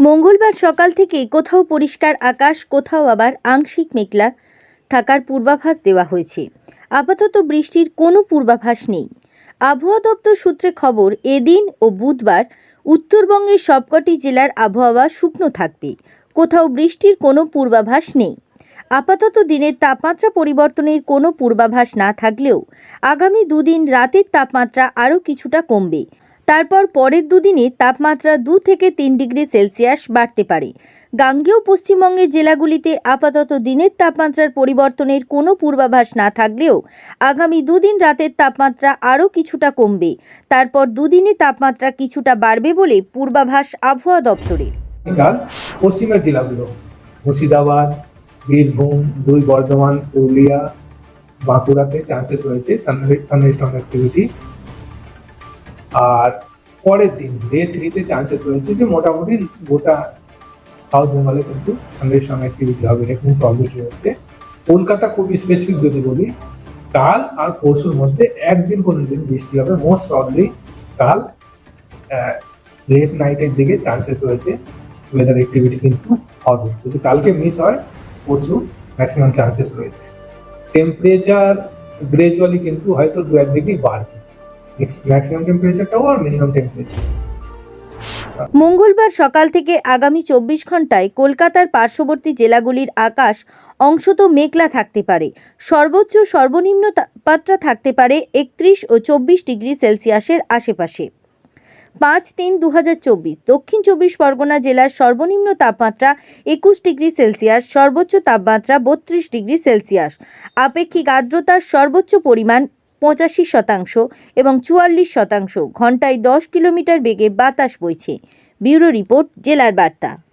মঙ্গলবার সকাল থেকে কোথাও পরিষ্কার আকাশ, কোথাও আবার আংশিক মেঘলা থাকার পূর্বাভাস দেওয়া হয়েছে। আপাতত বৃষ্টির কোনো পূর্বাভাস নেই। আবহাওয়া দপ্তর সূত্রে খবর, এদিন ও বুধবার উত্তরবঙ্গের সবকটি জেলার আবহাওয়া শুকনো থাকবে। কোথাও বৃষ্টির কোনো পূর্বাভাস নেই। আপাতত দিনের তাপমাত্রা পরিবর্তনের কোনো পূর্বাভাস না থাকলেও আগামী দুদিন রাতের তাপমাত্রা আরও কিছুটা কমবে। তারপর পরের দুদিনে তাপমাত্রা দু থেকে তিন ডিগ্রি সেলসিয়াস বাড়তে পারে। গাঙ্গেয় পশ্চিমবঙ্গের জেলাগুলিতে আপাতত দিনের তাপমাত্রার পরিবর্তনের কোনো পূর্বাভাস না থাকলেও আগামী দুদিন রাতের তাপমাত্রা আরও কিছুটা কমবে। তারপর দুদিনে তাপমাত্রা কিছুটা বাড়বে বলে পূর্বাভাস আবহাওয়া দপ্তরের। পশ্চিমের জেলাগুলো, মুর্শিদাবাদ, বীরভূম, দুই বর্ধমান, পুরুলিয়া, বাঁকুড়াতে চান্সেস রয়েছে থান্ডারস্টর্ম অ্যাক্টিভিটি আর পরের দিন ডে থ্রিতে চান্সেস রয়েছে যে মোটামুটি গোটা সাউথ বেঙ্গলে কিন্তু থান্ডারস্টর্ম অ্যাক্টিভিটি হবে এরকম প্রবলেম রয়েছে কলকাতা খুবই স্পেসিফিক যদি বলি, কাল আর পরশুর মধ্যে একদিন কোনো দিন বৃষ্টি হবে। মোস্ট প্রবলি কাল লেট নাইটের দিকে চান্সেস রয়েছে ওয়েদার অ্যাক্টিভিটি কিন্তু হবে। যদি কালকে মিস হয়, পরশু ম্যাক্সিমাম চান্সেস রয়েছে। টেম্পারেচার গ্রেজুয়ালি কিন্তু হয়তো দু এক ডিগ্রি বাড়বে। ম্যাক্সিমাম টেম্পারেচারটাও আর মিনিমাম টেম্পারেচার মঙ্গলবার সকাল থেকে আগামী চব্বিশ ঘন্টায় কলকাতার পার্শ্ববর্তী জেলাগুলির আকাশ অংশত মেঘলা থাকতে পারে। সর্বোচ্চ সর্বনিম্ন তাপমাত্রা থাকতে পারে একত্রিশ ও চব্বিশ ডিগ্রি সেলসিয়াসের আশেপাশে। পাঁচ তিন দু দক্ষিণ চব্বিশ পরগনা জেলার সর্বনিম্ন তাপমাত্রা একুশ ডিগ্রি সেলসিয়াস, সর্বোচ্চ তাপমাত্রা বত্রিশ ডিগ্রি সেলসিয়াস। আপেক্ষিক আর্দ্রতার সর্বোচ্চ পরিমাণ পঁচাশি শতাংশ এবং চুয়াল্লিশ শতাংশ ঘন্টায় দশ কিলোমিটার বেগে বাতাস বইছে। ব্যুরো রিপোর্ট, জেলার বার্তা।